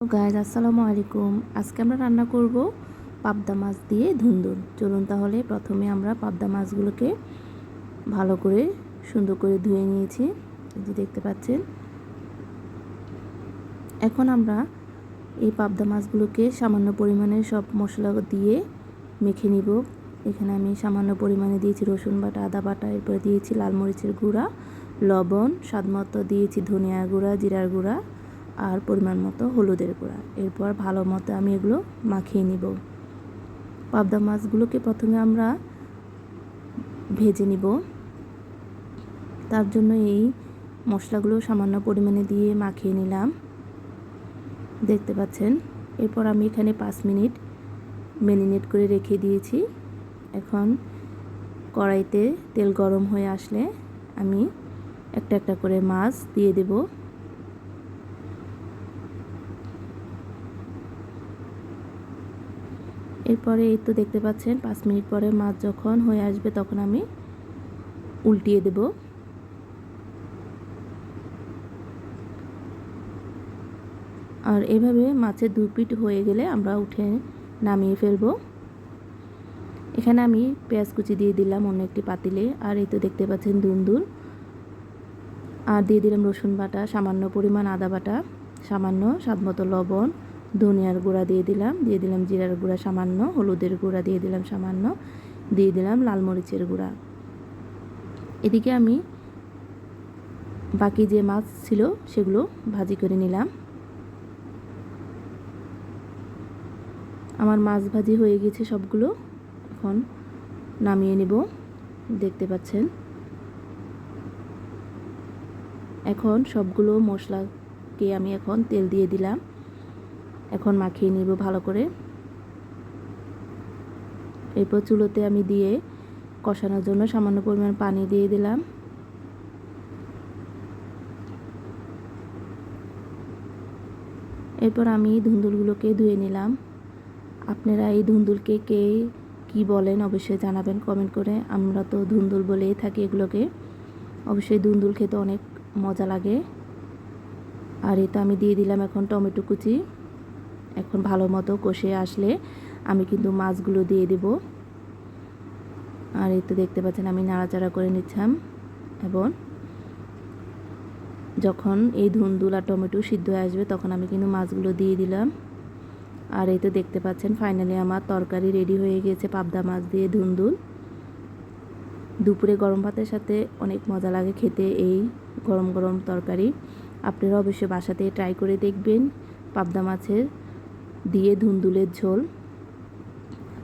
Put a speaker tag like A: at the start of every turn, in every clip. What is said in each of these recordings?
A: Guys আসসালামু আলাইকুম। আজকে আমরা রান্না করব পাবদা মাছ দিয়ে ধুন্দুল চলুন তাহলে প্রথমে আমরা পাবদা মাছগুলোকে ভালো করে সুন্দর করে ধুয়ে নিয়েছি। যে দেখতে পাচ্ছেন। এখন আমরা এই পাবদা মাছগুলোকে সামান্য পরিমাণে সব মশলা দিয়ে মেখে নিব। এখানে আমি সামান্য পরিমাণে দিয়েছি রসুন বাটা, আদা বাটা, এরপরে দিয়েছি লাল মরিচের গুঁড়া, লবণ স্বাদমতো দিয়েছি ধনিয়া গুঁড়া, জিরার গুঁড়া। আর পরিমাণ মতো হলুদের গুঁড়া। এরপর ভালো মতো আমি এগুলো মাখিয়ে নিব। পাবদা মাছগুলোকে প্রথমে আমরা ভেজে নিব। তার জন্য এই মশলাগুলো সামান্য পরিমাণে দিয়ে মাখিয়ে নিলাম। দেখতে পাচ্ছেন? এরপর আমি এখানে পাঁচ মিনিট ম্যারিনেট করে রেখে দিয়েছি। এখন কড়াইতে তেল গরম হয়ে আসলে আমি একটা একটা করে মাছ দিয়ে দেবো। এরপরে এই তো দেখতে পাচ্ছেন, পাঁচ মিনিট পরে মাছ যখন হয়ে আসবে তখন আমি উল্টিয়ে দেব। আর এভাবে মাছের দু পিঠ হয়ে গেলে আমরা উঠে নামিয়ে ফেলব। এখানে আমি পেঁয়াজ কুচি দিয়ে দিলাম অন্য একটি পাতিলে, আর এই তো দেখতে পাচ্ছেন দুন্দুল আর দিয়ে দিলাম রসুন বাটা, সামান্য পরিমাণ আদা বাটা, সামান্য স্বাদমতো লবণ ধনিয়ার গুঁড়া দিয়ে দিলাম দিয়ে দিলাম জিরার গুঁড়া সামান্য, হলুদের গুঁড়া দিয়ে দিলাম সামান্য, দিয়ে দিলাম লাল মরিচের গুঁড়া। এদিকে আমি বাকি যে মাছ ছিল সেগুলো ভাজি করে নিলাম। আমার মাছ ভাজি হয়ে গেছে সবগুলো, এখন নামিয়ে নেব, দেখতে পাচ্ছেন। এখন সবগুলো মশলাকে আমি এখন তেল দিয়ে দিলাম। এখন মাখিয়ে নিব ভালো করে। এরপর চুলোতে আমি দিয়ে কষানোর জন্য সামান্য পরিমাণ পানি দিয়ে দিলাম। এরপর আমি ধুন্দুলগুলোকে ধুয়ে নিলাম। আপনারা এই ধুন্দুলকে কে কি বলেন অবশ্যই জানাবেন কমেন্ট করে। আমরা তো ধুন্দুল বলেই থাকি এগুলোকে। অবশ্যই ধুন্দুল খেতে অনেক মজা লাগে। আর এটা আমি দিয়ে দিলাম এখন টমেটো কুচি। এখন ভালো মতো কষে আসলে আমি কিন্তু মাছগুলো দিয়ে দেব। আর তো দেখতে পাচ্ছেন আমি নাড়াচাড়া করে নিচ্ছাম এবং যখন এই ধুন্দুল আর টমেটো সিদ্ধ হয়ে আসবে তখন আমি কিন্তু মাছগুলো দিয়ে দিলাম। আর এই তো দেখতে পাচ্ছেন ফাইনালি আমার তরকারি রেডি হয়ে গেছে পাবদা মাছ দিয়ে ধুন্দুল। দুপুরে গরম ভাতের সাথে অনেক মজা লাগে খেতে এই গরম গরম তরকারি। আপনারা অবশ্যই বাসাতে ট্রাই করে দেখবেন পাবদা মাছের দিয়ে ধুন্দুলের ঝোল।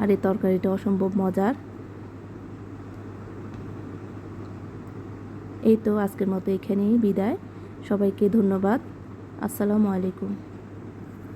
A: আর এই তরকারিটা অসম্ভব মজার। এই তো আজকের মতো এখানেই বিদায়। সবাইকে ধন্যবাদ। আসসালামু আলাইকুম।